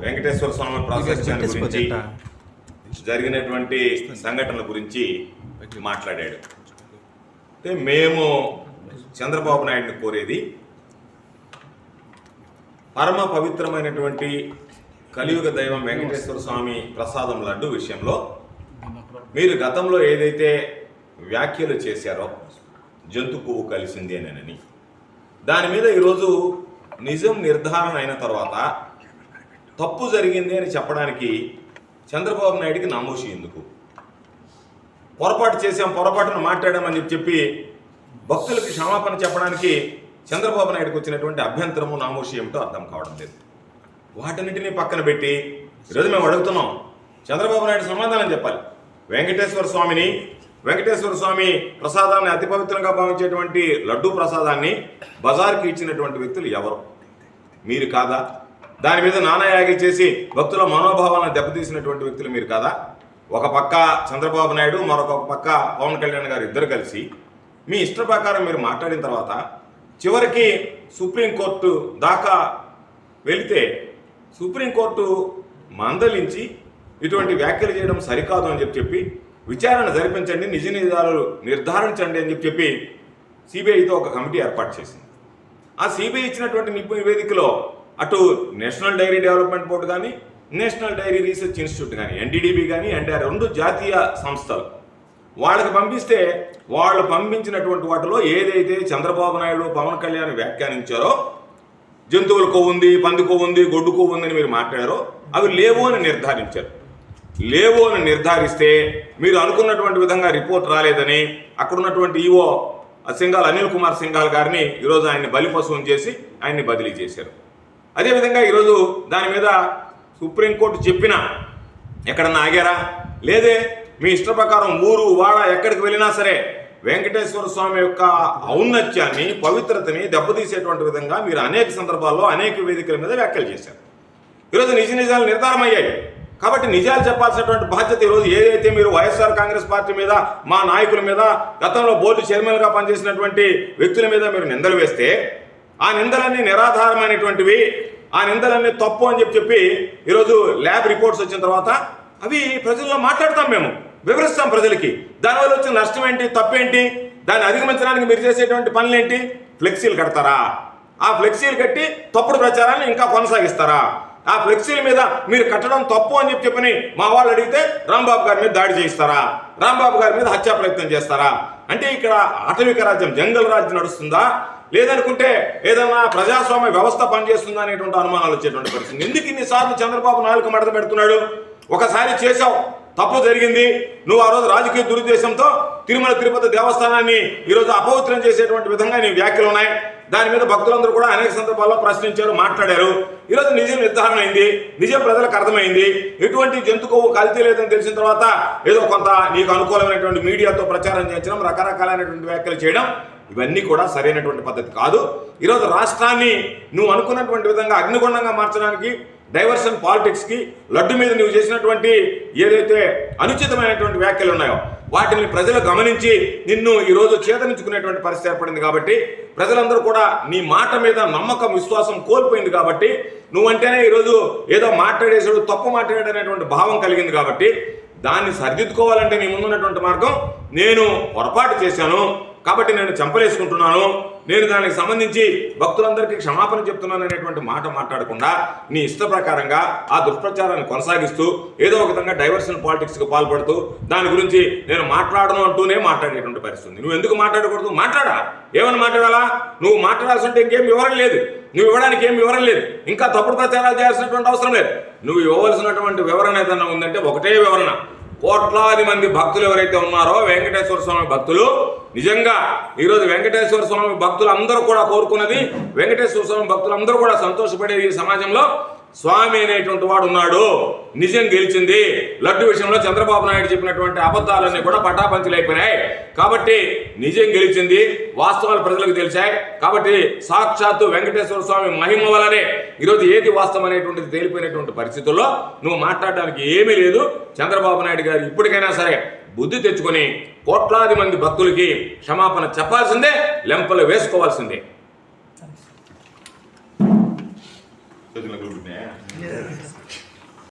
వెంకటేశ్వర స్వామి ప్రాశస్త్యాన్ని గురించి జరిగినటువంటి సంఘటనల గురించి మాట్లాడాడు. అంటే మేము చంద్రబాబు నాయుడిని కోరేది పరమ పవిత్రమైనటువంటి కలియుగ దైవం వెంకటేశ్వర స్వామి ప్రసాదం లడ్డు విషయంలో మీరు గతంలో ఏదైతే వ్యాఖ్యలు చేశారో జంతు కొవ్వు కలిసింది అని. దాని మీద ఈరోజు నిజం నిర్ధారణ అయిన తర్వాత తప్పు జరిగింది అని చెప్పడానికి చంద్రబాబు నాయుడికి నామోషి ఎందుకు? పొరపాటు చేసాం పొరపాటును మాట్లాడామని చెప్పి భక్తులకు క్షమాపణ చెప్పడానికి చంద్రబాబు నాయుడుకు వచ్చినటువంటి అభ్యంతరము నామోషి ఏమిటో అర్థం కావడం లేదు. వాటన్నిటినీ పక్కన పెట్టి ఈరోజు మేము అడుగుతున్నాం. చంద్రబాబు నాయుడు సమాధానం చెప్పాలి. వెంకటేశ్వర స్వామిని వెంకటేశ్వర స్వామి ప్రసాదాన్ని అతి పవిత్రంగా భావించేటువంటి లడ్డూ ప్రసాదాన్ని బజార్కి ఇచ్చినటువంటి వ్యక్తులు ఎవరు? మీరు కాదా? దాని మీద నానాయాగి చేసి భక్తుల మనోభావాలను దెబ్బతీసినటువంటి వ్యక్తులు మీరు కదా? ఒక పక్క చంద్రబాబు నాయుడు మరొక పక్క పవన్ కళ్యాణ్ గారు ఇద్దరు కలిసి మీ ఇష్ట ప్రకారం మీరు మాట్లాడిన తర్వాత చివరికి సుప్రీంకోర్టు దాకా వెళితే సుప్రీంకోర్టు మందలించి ఇటువంటి వ్యాఖ్యలు చేయడం సరికాదు అని చెప్పి చెప్పి విచారణ జరిపించండి నిజ నిజాలు నిర్ధారించండి అని చెప్పి చెప్పి సిబిఐతో ఒక కమిటీ ఏర్పాటు చేసింది. ఆ సిబిఐ ఇచ్చినటువంటి నిపు నివేదికలో అటు నేషనల్ డైరీ డెవలప్మెంట్ బోర్డు కానీ నేషనల్ డైరీ రీసెర్చ్ ఇన్స్టిట్యూట్ కానీ ఎన్డీడీబీ కానీ అంటే రెండు జాతీయ సంస్థలు. వాళ్ళకి పంపిస్తే వాళ్ళు పంపించినటువంటి వాటిలో ఏదైతే చంద్రబాబు నాయుడు పవన్ కళ్యాణ్ వ్యాఖ్యానించారో జంతువుల కొవ్వు ఉంది పంది కొవ్వు ఉంది గొడ్డు కొవ్వు ఉందని మీరు మాట్లాడారో అవి లేవు అని నిర్ధారించారు. లేవు అని నిర్ధారిస్తే మీరు అనుకున్నటువంటి విధంగా రిపోర్ట్ రాలేదని అక్కడ ఉన్నటువంటి ఈవో సింగాల్ అనిల్ కుమార్ సింగాల్ గారిని ఈరోజు ఆయన్ని బలిపశువుని చేసి ఆయన్ని బదిలీ చేశారు. అదేవిధంగా ఈరోజు దాని మీద సుప్రీంకోర్టు చెప్పిన ఎక్కడన్నా ఆగారా? లేదే మీ ఇష్ట ప్రకారం ఊరు వాడ ఎక్కడికి వెళ్ళినా సరే వెంకటేశ్వర స్వామి యొక్క ఔన్నత్యాన్ని పవిత్రతని దెబ్బతీసేటువంటి విధంగా మీరు అనేక సందర్భాల్లో అనేక వేదికల మీద వ్యాఖ్యలు చేశారు. ఈరోజు నిజ నిజాలు నిర్ధారం అయ్యాయి కాబట్టి నిజాలు చెప్పాల్సినటువంటి బాధ్యత ఈరోజు ఏదైతే మీరు వైఎస్ఆర్ కాంగ్రెస్ పార్టీ మీద మా నాయకుల మీద గతంలో బోర్డు చైర్మన్గా పనిచేసినటువంటి వ్యక్తుల మీద మీరు నిందలు వేస్తే ఆ నిందలన్నీ నిరాధారమైనటువంటివి ఆ నిందలన్నీ తప్పు అని చెప్పి చెప్పి ఈరోజు ల్యాబ్ రిపోర్ట్స్ వచ్చిన తర్వాత అవి ప్రజల్లో మాట్లాడతాం మేము వివరిస్తాం ప్రజలకి. దానివల్ల వచ్చిన నష్టం ఏంటి తప్పేంటి దాన్ని అధిగమించడానికి మీరు చేసేటువంటి పనులేంటి ఫ్లెక్సీలు కడతారా? ఆ ఫ్లెక్సీలు కట్టి తప్పుడు ప్రచారాన్ని ఇంకా కొనసాగిస్తారా? ఆ ఫ్లెక్సీల మీద మీరు కట్టడం తప్పు అని చెప్పి చెప్పని మా వాళ్ళు అడిగితే రాంబాబు గారి మీద దాడి చేయిస్తారా? రాంబాబు గారి మీద హత్యా ప్రయత్నం చేస్తారా? అంటే ఇక్కడ ఆటవిక రాజ్యం జంగల్ రాజ్యం నడుస్తుందా? లేదనుకుంటే ఏదన్నా ప్రజాస్వామ్య వ్యవస్థ పనిచేస్తుందా అనేటువంటి అనుమానాలు వచ్చేటువంటి పరిస్థితి. ఎందుకు ఇన్నిసార్లు చంద్రబాబు నాలుగు మడత పెడుతున్నాడు? ఒకసారి చేశావు. తప్పు జరిగింది. నువ్వు ఆ రోజు రాజకీయ దురుద్దేశంతో తిరుమల తిరుపతి దేవస్థానాన్ని ఈరోజు అపవిత్రం చేసేటువంటి విధంగా నీ వ్యాఖ్యలు ఉన్నాయి. దాని మీద భక్తులందరూ కూడా అనేక సందర్భాల్లో ప్రశ్నించారు మాట్లాడారు. ఈరోజు నిజం నిర్ధారణ అయింది నిజం ప్రజలకు అర్థమైంది. ఎటువంటి జంతు కొవ్వు కల్తీ లేదని తెలిసిన తర్వాత ఏదో కొంత నీకు అనుకూలమైనటువంటి మీడియాతో ప్రచారం చేయించడం రకరకాలైనటువంటి వ్యాఖ్యలు చేయడం ఇవన్నీ కూడా సరైనటువంటి పద్ధతి కాదు. ఈరోజు రాష్ట్రాన్ని నువ్వు అనుకున్నటువంటి విధంగా అగ్నిగుండంగా మార్చడానికి డైవర్షన్ పాలిటిక్స్కి లడ్డు మీద నువ్వు చేసినటువంటి ఏదైతే అనుచితమైనటువంటి వ్యాఖ్యలు ఉన్నాయో వాటిని ప్రజలు గమనించి నిన్ను ఈరోజు చేతనించుకునేటువంటి పరిస్థితి ఏర్పడింది కాబట్టి ప్రజలందరూ కూడా నీ మాట మీద నమ్మకం విశ్వాసం కోల్పోయింది కాబట్టి నువ్వంటేనే ఈరోజు ఏదో మాట్లాడేసాడు తప్పు మాట్లాడాడనేటువంటి భావం కలిగింది కాబట్టి దాన్ని సరిదిద్దుకోవాలంటే నీ ముందున్నటువంటి మార్గం నేను పొరపాటు చేశాను కాబట్టి నేను చంపలేసుకుంటున్నాను. నేను దానికి సంబంధించి భక్తులందరికీ క్షమాపణ చెప్తున్నాను అనేటువంటి మాట మాట్లాడకుండా నీ ఇష్ట ప్రకారంగా ఆ దుష్ప్రచారాన్ని కొనసాగిస్తూ ఏదో ఒక విధంగా డైవర్షన్ పాలిటిక్స్కి పాల్పడుతూ దాని గురించి నేను మాట్లాడను అంటూనే మాట్లాడేటువంటి పరిస్థితి నువ్వు ఎందుకు మాట్లాడకూడదు? మాట్లాడా? ఏమని మాట్లాడాలా? నువ్వు మాట్లాడాల్సి ఉంటే ఇంకేం వివరం లేదు. నువ్వు ఇవ్వడానికి ఏం వివరం లేదు. ఇంకా తప్పుడు ప్రచారాలు చేయాల్సినటువంటి అవసరం లేదు. నువ్వు ఇవ్వవలసినటువంటి వివరణ ఏదైనా ఉందంటే ఒకటే వివరణ. కోట్లాది మంది భక్తులు ఎవరైతే ఉన్నారో వెంకటేశ్వర స్వామి భక్తులు నిజంగా ఈరోజు వెంకటేశ్వర స్వామి భక్తులు అందరూ కూడా కోరుకున్నది వెంకటేశ్వర స్వామి భక్తులు అందరూ కూడా సంతోషపడే ఈ సమాజంలో స్వామి అనేటువంటి వాడు ఉన్నాడు. నిజం గెలిచింది. లడ్డు విషయంలో చంద్రబాబు నాయుడు చెప్పినటువంటి అబద్ధాలన్నీ కూడా పటాపంచలైపోయినాయి కాబట్టి నిజం గెలిచింది. వాస్తవాలు ప్రజలకు తెలిసాయి. కాబట్టి సాక్షాత్తు వెంకటేశ్వర స్వామి మహిమ వలనే ఈరోజు ఏది వాస్తవం అనేటువంటిది తేలిపోయినటువంటి పరిస్థితుల్లో నువ్వు మాట్లాడడానికి ఏమీ లేదు. చంద్రబాబు నాయుడు గారు ఇప్పటికైనా సరే బుద్ధి తెచ్చుకొని కోట్లాది మంది భక్తులకి క్షమాపణ చెప్పాల్సిందే లెంపలు వేసుకోవాల్సిందే. Yeah.